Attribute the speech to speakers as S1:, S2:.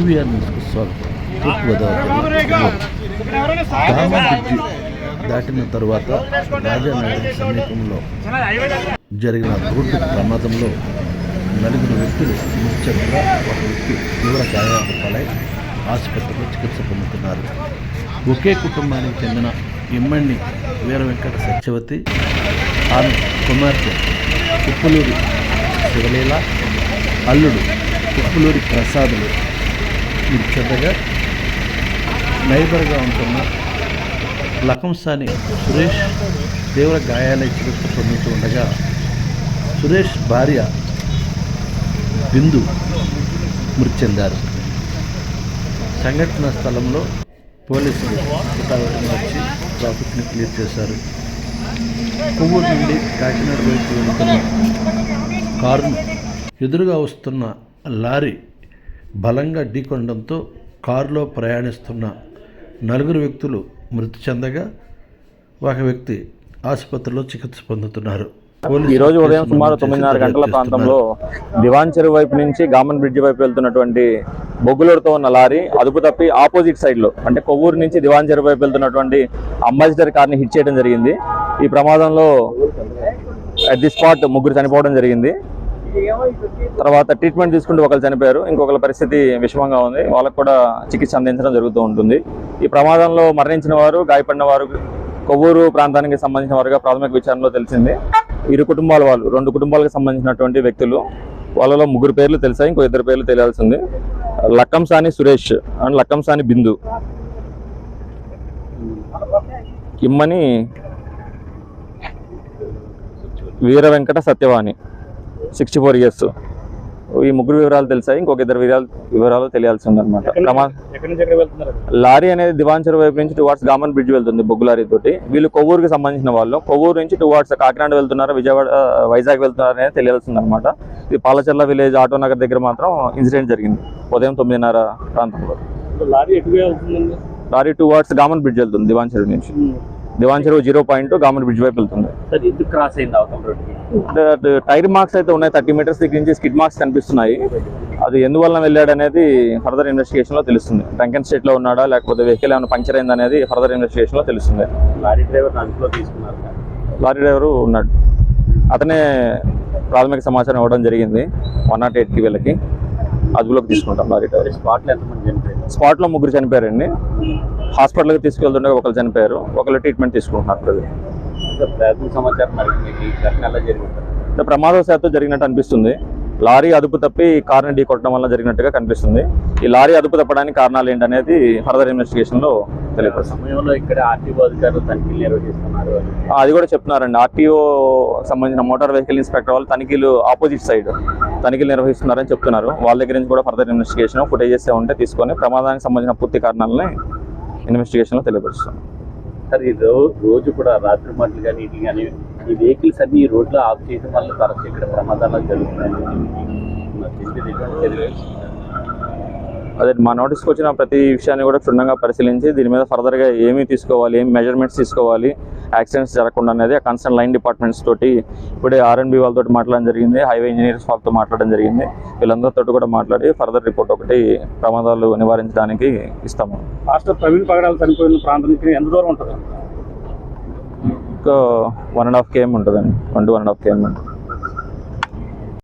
S1: న్యూస్కు స్వాగతం తూర్పుగోదావరి దాటిన తరువాత రాజానగరం సమీపంలో జరిగిన రోడ్డు ప్రమాదంలో నలుగురు వ్యక్తులు మృత్యంగా ఒక వ్యక్తి తీవ్ర గాయాల పాలై ఆసుపత్రిలో చికిత్స పొందుతున్నారు. ఒకే కుటుంబానికి చెందిన ఇమ్మణ్ణి వీర వెంకట సత్యవతి ఆమె కుమార్తె ఉప్పులూరి శివలీల అల్లుడు ఉప్పులూరి ప్రసాదులు మృత్యంగా నైబర్గా ఉంటున్న లకంసాని సురేష్ తీవ్ర గాయాలై చికిత్స పొందుతూ ఉండగా సురేష్ భార్య బిందు మృతి చెందారు. సంఘటన స్థలంలో పోలీసులు హుటాహుటిన వచ్చి ట్రాఫిక్ని క్లియర్ చేశారు. కొవ్వూరు నుండి కాకినాడ వైపు వెళ్తున్న కారును ఎదురుగా వస్తున్న లారీ బలంగా ఢీకొనడంతో కారులో ప్రయాణిస్తున్న నలుగురు వ్యక్తులు మృతి చెందగా ఒక వ్యక్తి ఆసుపత్రిలో చికిత్స పొందుతున్నారు.
S2: ఈ రోజు ఉదయం సుమారు తొమ్మిదిన్నర గంటల ప్రాంతంలో దివాన్ చెరువు వైపు నుంచి గామన్ బ్రిడ్జి వైపు వెళ్తున్నటువంటి బొగ్గులూరుతో ఉన్న లారీ అదుపు తప్పి ఆపోజిట్ సైడ్లో అంటే కొవ్వూరు నుంచి దివాన్ చెరువు వైపు వెళ్తున్నటువంటి అంబాసిడర్ కార్ని హిట్ చేయడం జరిగింది. ఈ ప్రమాదంలో అట్ ది స్పాట్ ముగ్గురు చనిపోవడం జరిగింది. తర్వాత ట్రీట్మెంట్ తీసుకుంటూ ఒకరు చనిపోయారు. ఇంకొకరి పరిస్థితి విషమంగా ఉంది. వాళ్ళకు కూడా చికిత్స అందించడం జరుగుతూ ఉంటుంది. ఈ ప్రమాదంలో మరణించిన వారు గాయపడిన వారు కొవ్వూరు ప్రాంతానికి సంబంధించిన వారుగా ప్రాథమిక విచారణలో తెలిసింది. ఇరు కుటుంబాల వాళ్ళు రెండు కుటుంబాలకు సంబంధించినటువంటి వ్యక్తులు. వాళ్ళలో ముగ్గురు పేర్లు తెలిసాయి. ఇంకో ఇద్దరు పేర్లు తెలియాల్సింది లక్కంసాని Suresh and Lakkamsani Bindu. Immani Veera Venkata Satyavani. Sixty four years ఈ ముగ్గురు వివరాలు తెలిసాయి ఇంకొక ఇద్దరు వివరాలు వివరాలు తెలియాల్సి ఉందన్నమాట.
S3: వెళ్తున్నారు
S2: లారీ అనేది దివాన్చర్ వైపు నుంచి టువార్డ్స్ గామన్ బ్రిడ్జ్ వెళ్తుంది బొగ్గు లారీ తోటి. వీళ్ళు కొవ్వూరుకి సంబంధించిన వాళ్ళు. కొవ్వూరు నుంచి టువార్డ్స్ కాకినాడ వెళ్తున్నారు విజయవాడ వైజాగ్ వెళ్తున్నారు అనేది తెలియాల్సింది అనమాట ఇది పాలచర్ల విలేజ్ ఆటో నగర్ దగ్గర మాత్రం ఇన్సిడెంట్ జరిగింది ఉదయం తొమ్మిదిన్నర ప్రాంతంలో.
S3: లారీ
S2: టువార్డ్స్ గామన్ బ్రిడ్జ్ వెళ్తుంది దివాన్చర్ నుంచి. Diwancher zero point Gamman bridge వైపు వెళ్తుంది.
S3: క్రాస్ అయింది
S2: టైర్ మార్క్స్ అయితే ఉన్నాయి థర్టీ మీటర్స్ దగ్గర నుంచి స్కిడ్ మార్క్స్ కనిపిస్తున్నాయి. అది ఎందువల్ల వెళ్ళాడు అనేది ఫర్దర్ ఇన్వెస్టిగేషన్లో తెలుస్తుంది. డ్రంకెన్ స్టేట్లో ఉన్నాడా లేకపోతే వెహికల్ ఏమైనా పంచర్ అయింది అనేది ఫర్దర్ ఇన్వెస్టిగేషన్లో తెలుస్తుంది.
S3: లారీ డ్రైవర్ అదుపులో తీసుకున్నారు
S2: లారీ డ్రైవరు ఉన్నాడు. అతనే ప్రాథమిక సమాచారం ఇవ్వడం జరిగింది. వన్ నాట్ ఎయిట్కి వీళ్ళకి. అదుపులోకి తీసుకుంటాం లారీ డ్రైవర్.
S3: స్పాట్లో ఎంతమంది
S2: స్పాట్లో ముగ్గురు చనిపోయారండి. హాస్పిటల్కి తీసుకెళ్తుండగా ఒకరు చనిపోయారు. ఒకరు ట్రీట్మెంట్ తీసుకుంటున్నారు ప్రజలు.
S3: సమాచారం
S2: ప్రమాదవశాత్తు జరిగినట్టు అనిపిస్తుంది. లారీ అదుపు తప్పి కార్ని ఢీ కొట్టడం వల్ల జరిగినట్టుగా కనిపిస్తుంది. ఈ లారీ అదుపు తప్పడానికి కారణాలు ఏంటనేది ఫర్దర్ ఇన్వెస్టిగేషన్లో
S3: ఆ
S2: తెలియపరుస్తుంది
S3: సమయంలో ఇక్కడ ఆర్టీఓ అధికారులు తనిఖీలు నిర్వహిస్తున్నారు అని.
S2: అది కూడా చెప్తున్నారండి. ఆర్టీఓ సంబంధించిన మోటార్ వెహికల్ ఇన్స్పెక్టర్ వాళ్ళు తనిఖీలు ఆపోజిట్ సైడ్ తనిఖీలు నిర్వహిస్తున్నారని చెప్తున్నారు. వాళ్ళ దగ్గర నుంచి కూడా ఫర్దర్ ఇన్వెస్టిగేషన్ ఫుటేజెస్ ఉంటే తీసుకొని ప్రమాదానికి సంబంధించిన పూర్తి కారణాలని ఇన్వెస్టిగేషన్లో తెలియపరుస్తాం.
S3: సార్ రో- రోజు కూడా రాత్రి మాటలు కానీ ఇటు కానీ ఈ వెహికల్స్ అన్ని ఈ రోడ్లో ఆఫ్ చేయడం వల్ల తరచు ఇక్కడ ప్రమాదాలు జరుగుతున్నాయి.
S2: అదే మా నోటీస్కి వచ్చిన ప్రతి విషయాన్ని కూడా క్షుణ్ణంగా పరిశీలించి దీని మీద ఫర్దర్గా ఏమి తీసుకోవాలి ఏమి మెజర్మెంట్స్ తీసుకోవాలి యాక్సిడెంట్స్ జరగకుండా అనేది ఆ కన్సర్న్ లైన్ డిపార్ట్మెంట్స్ తోటి ఇప్పుడే ఆర్ఎన్బి వాళ్ళతో మాట్లాడడం జరిగింది హైవే ఇంజనీర్స్ వాళ్ళతో మాట్లాడడం జరిగింది. వీళ్ళందరితో కూడా మాట్లాడి ఫర్దర్ రిపోర్ట్ ఒకటి ప్రమాదాలు నివారించడానికి ఇస్తాము.
S3: మాస్టర్ ప్రవీణ్ పగడాలు చనిపోయిన ప్రాంతం నుంచి ఎంత దూరం ఉంటుంది?
S2: ఇంకా వన్ అండ్ హాఫ్ కేఎం ఉంటుందండి. One two one and half KM ఉంటుంది